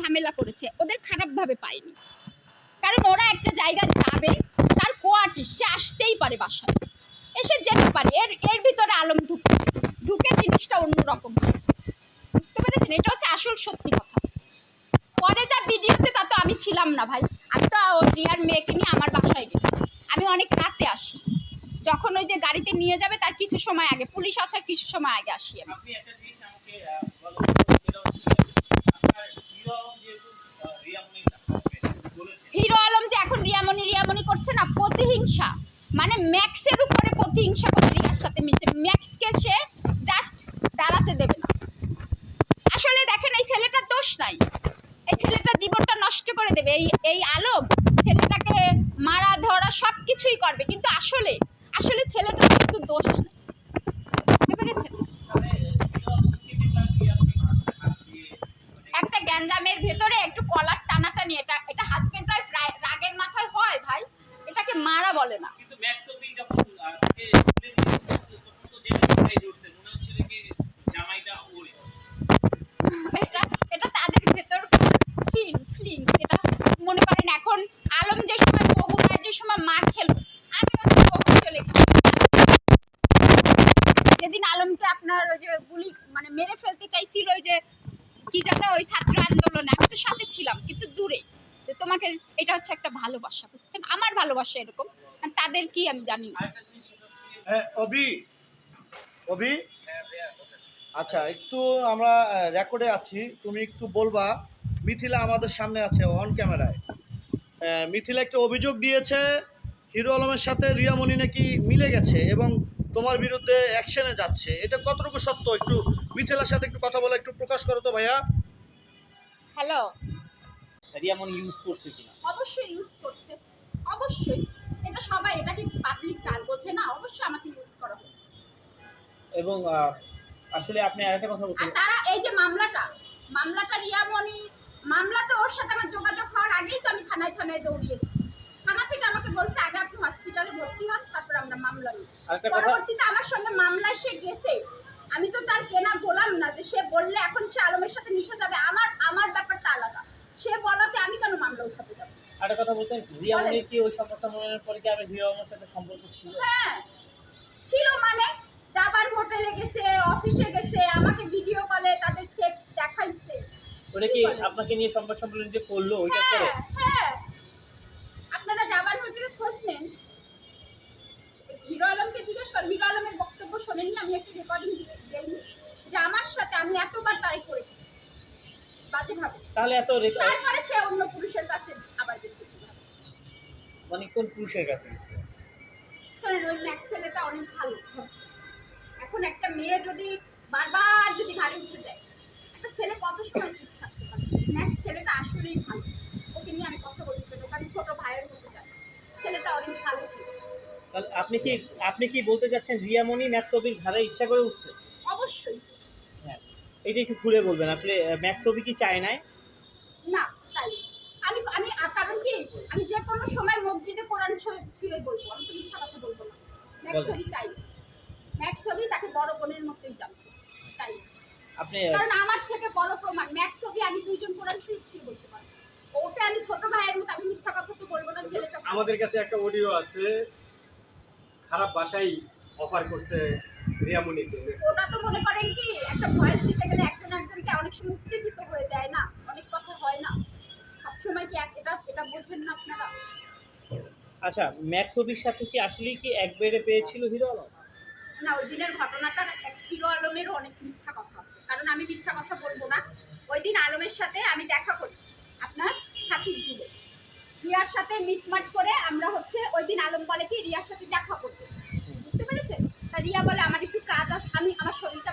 ঝামেলা করেছে, ওদের খারাপভাবে পাইনি কারণ ওরা একটা জায়গায় যাবে, তার কোয়ার্টি সে আসতেই পারে বাসায়। এসে যেতে পারে, এর এর ভিতরে আলম ঢুকে ঢুকে জিনিসটা অন্যরকম বুঝতে পেরেছেন? এটা হচ্ছে আসল সত্যি কথা। পরে যা ভিডিওতে তা তো আমি ছিলাম না ভাই। আমি তো রিয়ার মেয়েকে নিয়ে আমার বাসায় গেছি। আমি অনেক রাতে আসি। যখন ওই যে গাড়িতে নিয়ে যাবে, তার কিছু সময় আগে, পুলিশ আসার কিছু সময় আগে আসি আমি। প্রতিহিংসা। মানে ম্যাক্সের উপরে প্রতিহিংসা করে রিয়ার সাথে মিশে। ম্যাক্সকে সে জাস্ট দাঁড়াতে দেবে না। আসলে দেখেন, এই ছেলেটার দোষ নাই। এই ছেলেটা জীবনটা নষ্ট করে দেবে। এই এই আলম ছেলেটাকে মারা, ধরা সব কিছুই করবে। কিন্তু আসলে আসলে ছেলেটার কিন্তু দোষ নেই। বুঝতে পেরেছেন? একটা গ্যাঞ্জামের ভেতরে একটু কলার টানাটানি, এটা এটা হাজবেন্ড ওয়াইফ রাগের মাথায় হয় ভাই। এটাকে মারা বলে না। কিন্তু যখন আহ, তাকে তুলে নিয়ে গেছে, তখন তো জেনে জামাই ধরছে হচ্ছিল কি জামাইটা ওরে এটা এটা তাদের ভেতর ফিল ফিলিং এটা করেন এখন আলম যে সময় বগুড়ায় যে সময় মার খেল আমি চলে যেদিন আলমকে আপনার ওই যে গুলি মানে মেরে ফেলতে চাইছিল ওই যে কি যেন ওই ছাত্র আন্দোলনে আমি তো সাথে ছিলাম কিন্তু দূরে। তো তোমাকে এটা হচ্ছে একটা ভালোবাসা বুঝছেন? আমার ভালোবাসা এরকম আর তাদের কি আমি জানি না। হ্যাঁ অবি অবি আচ্ছা একটু আমরা রেকর্ডে আছি তুমি একটু বলবা। মিথিলা আমাদের সামনে আছে অন ক্যামেরায় মিথিলা একটা অভিযোগ দিয়েছে হিরো আলমের সাথে রিয়ামণি নাকি মিলে গেছে এবং তোমার বিরুদ্ধে অ্যাকশনে যাচ্ছে। এটা কতটুকু সত্য? একটু মিথিলার সাথে একটু কথা বলে একটু প্রকাশ করো তো ভাইয়া। হ্যালো রিয়ামনি ইউজ করছে কিনা? অবশ্যই ইউজ করছে। অবশ্যই। এটা সবাই এটা কি পাবলিক জান বোঝে না অবশ্যই আমাকে ইউজ করা হচ্ছে। এবং আসলে আপনি আরেকটা কথা বলছেন। তারা এই যে মামলাটা মামলাটা রিয়ামণি মামলাতে ওর সাথে আমার যোগাযোগ হওয়ার আগেই তো আমি থানায় থানায় দৌড়িয়েছি। থানা থেকে আমাকে বলছে আগে আপনি হসপিটালে ভর্তি হন তারপর আমরা মামলা নিই পরবর্তীতে আমার সঙ্গে মামলায় সে গেছে। আমি তো তার কেনা গোলাম না যে সে বললে এখন সে আলমের সাথে মিশে যাবে। আমার আমার ব্যাপারটা আলাদা সে বলাতে আমি কেন মামলা উঠাতে যাব আরেকটা কথা বলতেন রিয়ামনির কি ওই সংবাদ সম্মেলনের পরে কি আবার হিরো আলমের সাথে সম্পর্ক ছিল? হ্যাঁ ছিল মানে যাবার হোটেলে গেছে অফিসে গেছে আমাকে ভিডিও কলে তাদের সেক্স দেখাইছে। ওটা কি আপনাকে নিয়ে সংবাদ সম্মেলন যে করল ওইটা করে? হ্যাঁ। হ্যাঁ আপনারা যাবার হোটেলে খোঁজ নেন। হিরো আলমকে জিজ্ঞেস কর হিরো আলমের বক্তব্য শোনেননি আমি একটা রেকর্ডিং দিইনি যে আমার সাথে আমি এতবার তারিখ করেছি। বাজে ভাবে তাহলে এত তারপরে সে অন্য পুরুষের কাছে আবার গেছে মানে কোন পুরুষের কাছে গেছে শোনেন ওই ম্যাক্সেলেটা অনেক ভালো। এখন একটা মেয়ে যদি বারবার যদি ঘাড়ে উঠে যায় একটা ছেলে কত সময় চুপ থাকতে পারে? ম্যাক্স ছেলেটা আসলেই ভালো। ওকে নিয়ে আমি কথা বলতে চাই আমি ছোট ভাইয়ের মতো জানি ছেলেটা অনেক ভালো ছিল। তাহলে আপনি কি আপনি কি বলতে চাচ্ছেন রিয়ামনি ম্যাক্সবির ঘাড়ে ইচ্ছা করে উঠছে? অবশ্যই। এটা একটু খুলে বলবেন। আসলে ম্যাক্সবি কি চায় না তাই আমি আমি কারণ কি? আমি যে কোনো সময় মসজিদে কোরআন ছুঁয়ে- বলব আমি তো মিথ্যা কথা বলব না। ম্যাক্স ছবি চাই। ম্যাক্স ছবি তাকে বড় বোনের মতোই জানতো চাই। আপনি কারণ আমার থেকে বড় প্রমাণ ম্যাক্স ছবি আমি দুইজন কোরআন ছুঁয়ে বলতে পারব। ওটা আমি ছোট ভাইয়ের মতো আমি মিথ্যা কথা তো বলব না ছেলেটা। আমাদের কাছে একটা অডিও আছে খারাপ ভাষাই অফার করছে রিয়ামনিকে ওটা তো মনে করেন কি একটা ভয়েস দিতে গেলে একজন একজনকে অনেক সময় উত্তেজিত হয়ে দেয় না অনেক কথা হয় না। সবসময় কি এক- এটা এটা বোঝেন না আপনারা? আচ্ছা ম্যাক্সবির সাথে কি আসলেই কি এক বেড়ে পেয়েছিল হিরো আলম? না ওই দিনের ঘটনাটা এক হিরো আলমেরও অনেক মিথ্যা কথা কারণ আমি মিথ্যা কথা বলব না। ওই দিন আলমের সাথে আমি দেখা করি। আপনার হাতির যুগে রিয়ার সাথে মিটমাট করে আমরা হচ্ছে ওই দিন আলম বলে কি রিয়ার সাথে দেখা করতে বুঝতে পেরেছেন? রিয়া বলে আমার একটু কাজ আছে আমি আমার শরীরটা